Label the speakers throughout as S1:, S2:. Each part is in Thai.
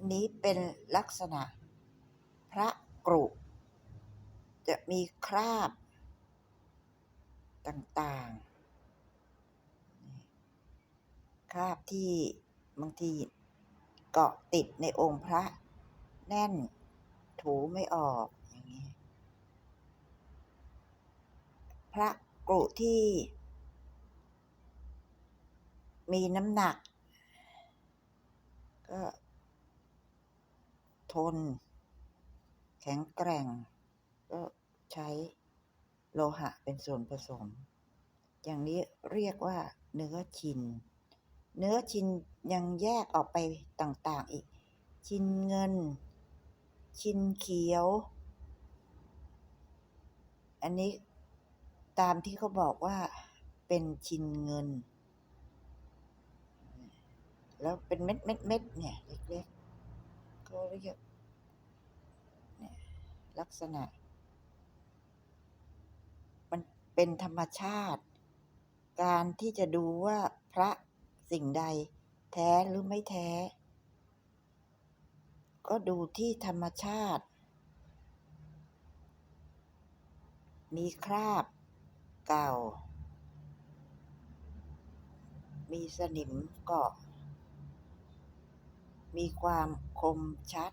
S1: นนี้เป็นลักษณะ พระกรุจะมีคราบต่างๆ คราบที่บางทีเกาะติดในองค์พระแน่นถูไม่ออกอย่างนี้พระกรุที่ มีน้ำหนัก ก็ ทน แข็งแกร่ง ก็ใช้โลหะเป็นส่วนผสม อย่างนี้เรียกว่าเนื้อชิน เนื้อชินยังแยกออกไปต่างๆอีก ชินเงิน ชินเขียว อันนี้ตามที่เขาบอกว่าเป็นชินเงิน แล้วเป็นเม็ดๆๆเนี่ยเล็กๆ ก็เรียกเนี่ยลักษณะ มันเป็นธรรมชาติ การที่จะดูว่าพระสิ่งใดแท้หรือไม่แท้ ก็ดูที่ธรรมชาติ มีคราบเก่า มีสนิมเกาะ มีความคมชัด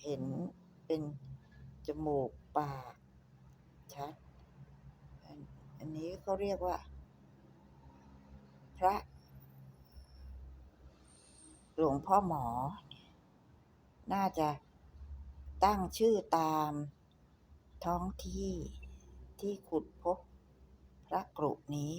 S1: เห็นเป็นจมูกปากชัดอันอันนี้เขาเรียกว่า พระ หลวงพ่อหมอ น่าจะตั้งชื่อตามท้องที่ที่ขุดพบพระกรุนี้